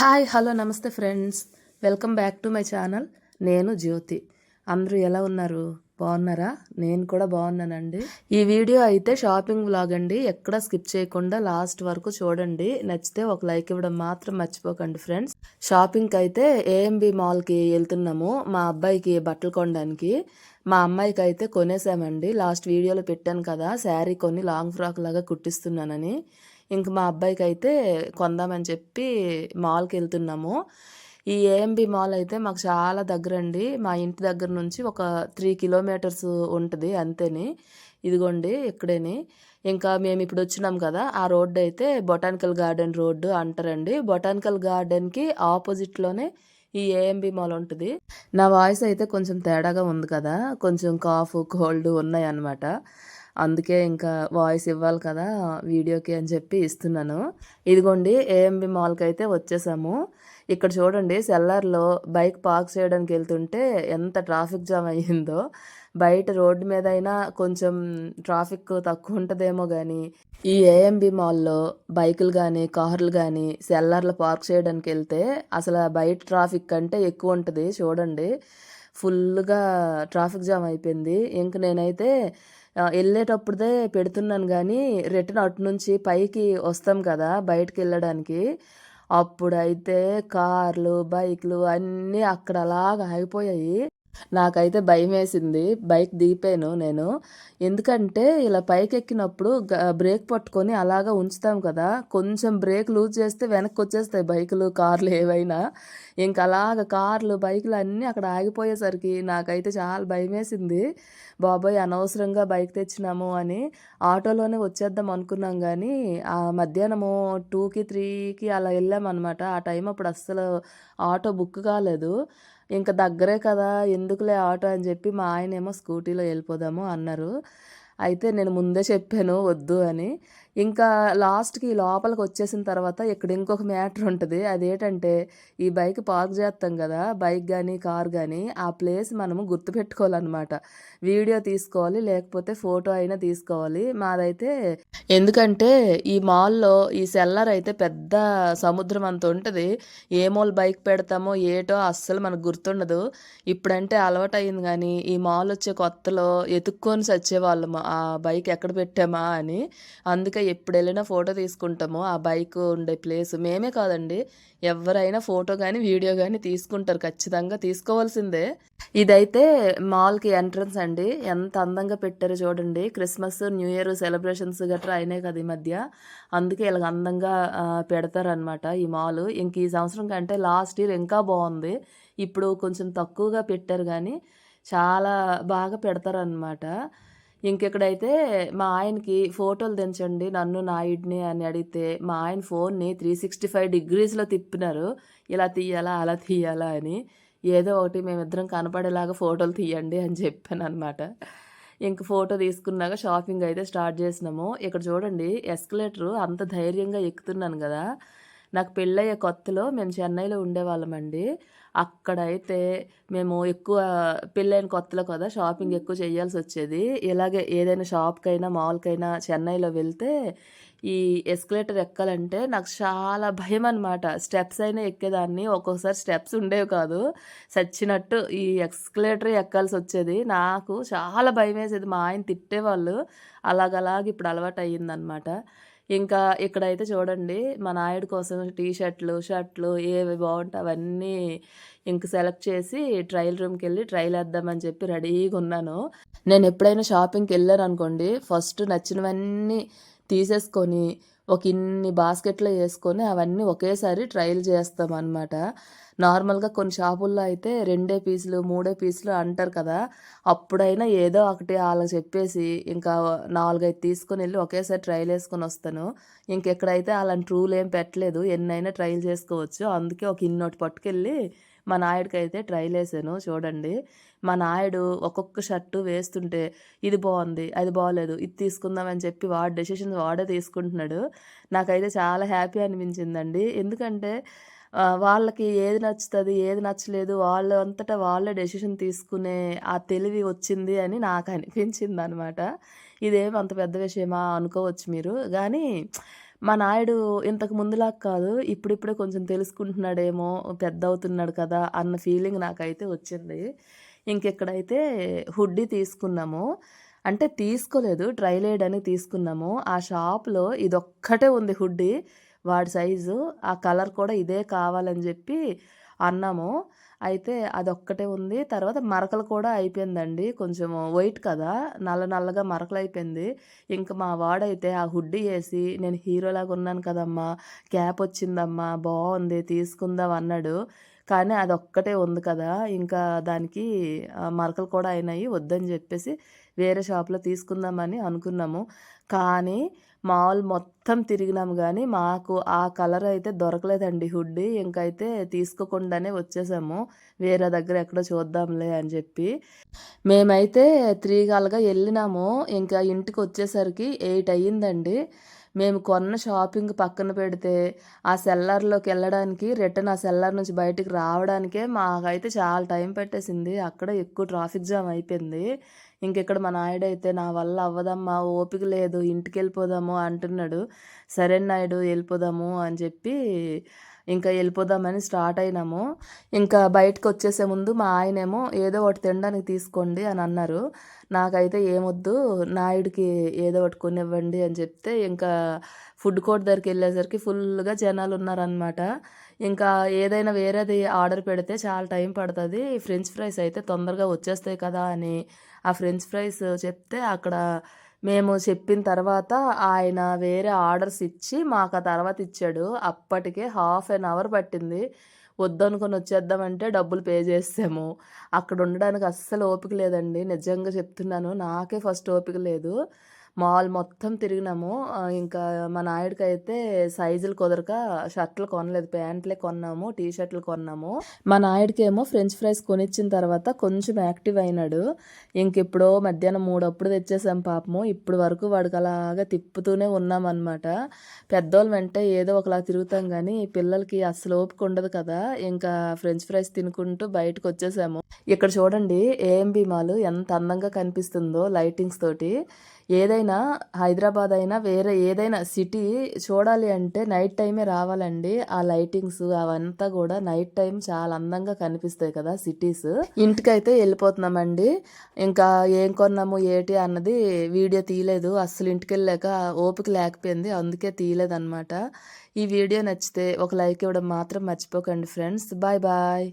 Hi hello నమస్తే friends. Welcome back to my channel. నేను జ్యోతి. అందరూ ఎలా ఉన్నారు? బాగున్నారా? నేను కూడా బాగున్నానండి. ఈ వీడియో అయితే షాపింగ్ వ్లాగ్ అండి. ఎక్కడ స్కిప్ చేయకుండా లాస్ట్ వరకు చూడండి. నచ్చితే ఒక లైక్ ఇవ్వడం మాత్రం మర్చిపోకండి ఫ్రెండ్స్. షాపింగ్కి అయితే ఏఎంబి మాల్కి వెళ్తున్నాము. మా అబ్బాయికి బట్టలు కొనడానికి. మా అమ్మాయికి అయితే కొనేసామండి. లాస్ట్ వీడియోలో పెట్టాను కదా శారీ కొన్ని లాంగ్ ఫ్రాక్ లాగా కుట్టిస్తున్నానని. ఇంక మా అబ్బాయికి అయితే కొందామని చెప్పి మాల్కి వెళ్తున్నాము ఈ ఏఎంబి మాల్ అయితే మాకు చాలా దగ్గర అండి మా ఇంటి దగ్గర నుంచి ఒక త్రీ కిలోమీటర్స్ ఉంటుంది అంతేని. ఇదిగోండి ఇక్కడేని. ఇంకా మేము ఇప్పుడు వచ్చినాం కదా ఆ రోడ్డు అయితే బొటానికల్ గార్డెన్ రోడ్డు అంటారండి. బొటానికల్ గార్డెన్కి ఆపోజిట్లోనే ఈ ఏఎంబి మాల్ ఉంటుంది. నా వాయిస్ అయితే కొంచెం తేడాగా ఉంది కదా కొంచెం కాఫ్ కోల్డ్ ఉన్నాయి అన్నమాట అందుకే ఇంకా వాయిస్ ఇవ్వాలి కదా వీడియోకి అని చెప్పి ఇస్తున్నాను. ఇదిగోండి ఏఎంబి మాల్కి అయితే వచ్చేసాము. ఇక్కడ చూడండి సెల్లార్లో బైక్ పార్క్ చేయడానికి వెళ్తుంటే ఎంత ట్రాఫిక్ జామ్ అయ్యిందో. బయట రోడ్డు మీద అయినా కొంచెం ట్రాఫిక్ తక్కువ ఉంటుందేమో కానీ ఈ ఏఎంబి మాల్లో బైకులు కానీ కార్లు కానీ సెల్లార్లో పార్క్ చేయడానికి వెళ్తే అసలు బయట ట్రాఫిక్ కంటే ఎక్కువ ఉంటుంది. చూడండి ఫుల్గా ట్రాఫిక్ జామ్ అయిపోయింది. ఇంక నేనైతే వెళ్ళేటప్పుడే పెడుతున్నాను కానీ రిటర్న్ అటు నుంచి పైకి వస్తాం కదా బయటకు వెళ్ళడానికి అప్పుడైతే కార్లు బైక్లు అన్నీ అక్కడ అలాగ ఆగిపోయాయి. నాకైతే భయం వేసింది బైక్ దిగిపోయాను నేను. ఎందుకంటే ఇలా పైకి ఎక్కినప్పుడు బ్రేక్ పట్టుకొని అలాగా ఉంచుతాం కదా. కొంచెం బ్రేక్ లూజ్ చేస్తే వెనక్కి వచ్చేస్తాయి బైకులు కార్లు ఏవైనా. ఇంకా అలాగ కార్లు బైకులు అన్నీ అక్కడ ఆగిపోయేసరికి నాకైతే చాలా భయం వేసింది బాబాయ్ అనవసరంగా బైక్ తెచ్చినాము అని ఆటోలోనే వచ్చేద్దాం అనుకున్నాం కానీ ఆ మధ్యాహ్నము టూకి త్రీకి అలా వెళ్ళామన్నమాట. ఆ టైం అప్పుడు అస్సలు ఆటో బుక్ కాలేదు. ఇంకా దగ్గరే కదా ఎందుకులే ఆటో అని చెప్పి మా ఆయన ఏమో స్కూటీలో వెళ్ళిపోదాము అన్నారు. అయితే నేను ముందే చెప్పాను వద్దు అని. ఇంకా లాస్ట్కి లోపలికి వచ్చేసిన తర్వాత ఇక్కడ ఇంకొక మ్యాటర్ ఉంటుంది. అదేంటంటే ఈ బైక్ పార్క్ చేస్తాం కదా బైక్ కానీ కార్ కానీ ఆ ప్లేస్ మనము గుర్తుపెట్టుకోవాలన్నమాట. వీడియో తీసుకోవాలి లేకపోతే ఫోటో అయినా తీసుకోవాలి. మాదైతే ఎందుకంటే ఈ మాల్లో ఈ సెల్లర్ అయితే పెద్ద సముద్రం అంత ఉంటుంది. ఏ మోల్ బైక్ పెడతామో ఏటో అస్సలు మనకు గుర్తుండదు. ఇప్పుడంటే అలవాటు అయింది కానీ ఈ మాల్ వచ్చే కొత్తలో ఎతుక్కొని సచ్చేవాళ్ళము. ఆ బైక్ ఎక్కడ పెట్టామా అని. అందుకే ఎప్పుడు వెళ్ళినా ఫోటో తీసుకుంటామో ఆ బైక్ ఉండే ప్లేస్ మేమే కాదండి. ఎవరైనా ఫోటో కానీ వీడియో కానీ తీసుకుంటారు ఖచ్చితంగా తీసుకోవాల్సిందే. ఇదైతే మాల్కి ఎంట్రన్స్ అండి. ఎంత అందంగా పెట్టారో చూడండి. క్రిస్మస్ న్యూ ఇయర్ సెలబ్రేషన్స్ గట్రా అయినాయి కదా ఈ మధ్య. అందుకే ఇలాగ అందంగా పెడతారనమాట ఈ మాల్. ఇంక ఈ సంవత్సరం కంటే లాస్ట్ ఇయర్ ఇంకా బాగుంది. ఇప్పుడు కొంచెం తక్కువగా పెట్టారు కానీ చాలా బాగా పెడతారనమాట ఇంకెక్కడైతే మా ఆయనకి ఫోటోలు దించండి నన్ను నాయుడిని అని అడిగితే మా ఆయన ఫోన్ని త్రీ సిక్స్టీ ఫైవ్ డిగ్రీస్లో తిప్పినారు. ఇలా తీయాలా అలా తీయాలా అని. ఏదో ఒకటి మేమిద్దరం కనపడేలాగా ఫోటోలు తీయండి అని చెప్పాను అనమాట ఇంక ఫోటో తీసుకున్నాక షాపింగ్ అయితే స్టార్ట్ చేసినాము. ఇక్కడ చూడండి ఎస్కలేటర్ అంత ధైర్యంగా ఎక్కుతున్నాను కదా. నాకు పెళ్ళయ్యే కొత్తలో మేము చెన్నైలో ఉండేవాళ్ళమండి. అక్కడైతే మేము ఎక్కువ పెళ్ళైన కొత్తలో కదా షాపింగ్ ఎక్కువ చేయాల్సి వచ్చేది. ఇలాగే ఏదైనా షాప్కైనా మాల్కైనా చెన్నైలో వెళ్తే ఈ ఎస్కలేటర్ ఎక్కాలంటే నాకు చాలా భయం అనమాట స్టెప్స్ అయినా ఎక్కేదాన్ని ఒక్కొక్కసారి స్టెప్స్ ఉండేవి కాదు. చచ్చినట్టు ఈ ఎస్కలేటర్ ఎక్కాల్సి వచ్చేది. నాకు చాలా భయం వేసేది. మా ఆయన తిట్టేవాళ్ళు. అలాగలాగ ఇప్పుడు అలవాటు అయ్యిందనమాట ఇంకా ఇక్కడైతే చూడండి మా నాయుడు కోసం టీ షర్ట్లు షర్ట్లు ఏవి బాగుంటాయి అవన్నీ ఇంక సెలెక్ట్ చేసి ట్రయల్ రూమ్కి వెళ్ళి ట్రయల్ వేద్దామని చెప్పి రెడీగా ఉన్నాను. నేను ఎప్పుడైనా షాపింగ్కి వెళ్ళాను అనుకోండి ఫస్ట్ నచ్చినవన్నీ తీసేసుకొని ఒక ఇన్ని బాస్కెట్లో వేసుకొని అవన్నీ ఒకేసారి ట్రయల్ చేస్తాం అనమాట నార్మల్గా కొన్ని షాపుల్లో అయితే రెండే పీసులు మూడే పీసులు అంటారు కదా. అప్పుడైనా ఏదో ఒకటి వాళ్ళకి చెప్పేసి ఇంకా నాలుగైదు తీసుకొని వెళ్ళి ఒకేసారి ట్రైల్ వేసుకొని వస్తాను. ఇంకెక్కడైతే అలాంటి రూల్ ఏం పెట్టలేదు ఎన్నైనా ట్రైల్ చేసుకోవచ్చు. అందుకే ఒక ఇన్నోటి పట్టుకెళ్ళి మా నాయుడికి అయితే ట్రైల్ వేసాను చూడండి. మా నాయుడు ఒక్కొక్క షర్టు వేస్తుంటే ఇది బాగుంది అది బాగోలేదు ఇది తీసుకుందామని చెప్పి వాడు డెసిషన్ వాడే తీసుకుంటున్నాడు. నాకైతే చాలా హ్యాపీ అనిపించిందండి. ఎందుకంటే వాళ్ళకి ఏది నచ్చుతుంది ఏది నచ్చలేదు వాళ్ళు అంతటా వాళ్ళే డెసిషన్ తీసుకునే ఆ తెలివి వచ్చింది అని నాకు అనిపించింది అనమాట ఇదేం అంత పెద్ద విషయమా అనుకోవచ్చు మీరు. కానీ మా నాయుడు ఇంతకు ముందులా కాదు ఇప్పుడిప్పుడే కొంచెం తెలుసుకుంటున్నాడేమో పెద్ద అవుతున్నాడు కదా అన్న ఫీలింగ్ నాకైతే వచ్చింది. ఇంకెక్కడైతే హుడ్డీ తీసుకున్నాము అంటే తీసుకోలేదు ట్రైలేడ్ అని తీసుకున్నాము ఆ షాప్లో ఇదొక్కటే ఉంది హుడ్డీ వాడి సైజు ఆ కలర్ కూడా ఇదే కావాలని చెప్పి అన్నాము. అయితే అదొక్కటే ఉంది. తర్వాత మరకలు కూడా అయిపోయిందండి. కొంచెం వైట్ కదా. నల్ల నల్లగా మరకలు అయిపోయింది. ఇంకా మా వాడైతే ఆ హుడ్డీ వేసి నేను హీరోలాగా ఉన్నాను కదమ్మా. క్యాప్ వచ్చిందమ్మా. బాగుంది తీసుకుందాం అన్నాడు. కానీ అది ఒక్కటే ఉంది కదా! ఇంకా దానికి మరకలు కూడా అయినాయి. వద్దని చెప్పేసి వేరే షాప్లో తీసుకుందామని అనుకున్నాము. కానీ మాల్ మొత్తం తిరిగినాము కానీ మాకు ఆ కలర్ అయితే దొరకలేదండి హుడ్డీ. ఇంకైతే తీసుకోకుండానే వచ్చేసాము. వేరే దగ్గర ఎక్కడో చూద్దాంలే అని చెప్పి. మేమైతే త్రీ కాలుగా వెళ్ళినాము. ఇంకా ఇంటికి వచ్చేసరికి ఎయిట్ అయ్యిందండి. మేము కొన్న షాపింగ్ పక్కన పెడితే ఆ సెల్లర్లోకి వెళ్ళడానికి రిటర్న్ ఆ సెల్లర్ నుంచి బయటికి రావడానికే మాకైతే చాలా టైం పెట్టేసింది. అక్కడ ఎక్కువ ట్రాఫిక్ జామ్ అయిపోయింది. ఇంకెక్కడ మా నాయుడైతే నా వల్ల అవ్వదమ్మా ఓపిక లేదు ఇంటికి వెళ్ళిపోదాము అంటున్నాడు. సరే నాయుడు వెళ్ళిపోదాము అని చెప్పి ఇంకా వెళ్ళిపోదామని స్టార్ట్ అయినాము. ఇంకా బయటకు వచ్చేసే ముందు మా ఆయనేమో ఏదో ఒకటి తినడానికి తీసుకోండి అని అన్నారు. నాకైతే ఏమొద్దు నాయుడికి ఏదో ఒకటి కొనివ్వండి అని చెప్తే ఇంకా ఫుడ్ కోర్ట్ దగ్గరికి వెళ్ళేసరికి ఫుల్గా జనాలు ఉన్నారనమాట ఇంకా ఏదైనా వేరేది ఆర్డర్ పెడితే చాలా టైం పడుతుంది. ఫ్రెంచ్ ఫ్రైస్ అయితే తొందరగా వచ్చేస్తాయి కదా అని ఆ ఫ్రెంచ్ ఫ్రైస్ చెప్తే అక్కడ మేము చెప్పిన తర్వాత ఆయన వేరే ఆర్డర్స్ ఇచ్చి మాకు ఆ తర్వాత ఇచ్చాడు. అప్పటికే హాఫ్ అన్ అవర్ పట్టింది. వద్దనుకొని వచ్చేద్దామంటే డబ్బులు పే చేసాము అక్కడ ఉండడానికి అస్సలు ఓపిక లేదండి. నిజంగా చెప్తున్నాను నాకే ఫస్ట్ ఓపిక లేదు. మాల్ మొత్తం తిరిగినాము. ఇంకా మా నాయుడికి అయితే సైజులు కుదరక షర్ట్లు కొనలేదు. ప్యాంట్లే కొన్నాము టీ షర్ట్లు కొన్నాము. మా నాయుడికి ఏమో ఫ్రెంచ్ ఫ్రైస్ కొనిచ్చిన తర్వాత కొంచెం యాక్టివ్ అయినాడు. ఇంకెప్పుడో మధ్యాహ్నం మూడప్పుడు తెచ్చేసాం పాపము. ఇప్పుడు వరకు వాడికి అలాగా తిప్పుతూనే ఉన్నామన్నమాట. పెద్దోళ్ళు వెంటే ఏదో ఒకలా తిరుగుతాం కానీ పిల్లలకి అస్సలు ఓపిక ఉండదు కదా. ఇంకా ఫ్రెంచ్ ఫ్రైస్ తినుకుంటూ బయటకు వచ్చేసాము. ఇక్కడ చూడండి ఏఎంబి మాల్ ఎంత అందంగా కనిపిస్తుందో లైటింగ్స్ తోటి. ఏదైనా హైదరాబాద్ అయినా వేరే ఏదైనా సిటీ చూడాలి అంటే నైట్ టైమే రావాలండి. ఆ లైటింగ్స్ అవంతా కూడా నైట్ టైం చాలా అందంగా కనిపిస్తాయి కదా సిటీస్. ఇంటికైతే వెళ్ళిపోతున్నామండి. ఇంకా ఏం కొన్నాము ఏటి అన్నది వీడియో తీయలేదు. అస్సలు ఇంటికి వెళ్ళాక ఓపిక లేకపోయింది. అందుకే తీయలేదు అనమాట ఈ వీడియో నచ్చితే ఒక లైక్ ఇవ్వడం మాత్రం మర్చిపోకండి ఫ్రెండ్స్. Bye bye.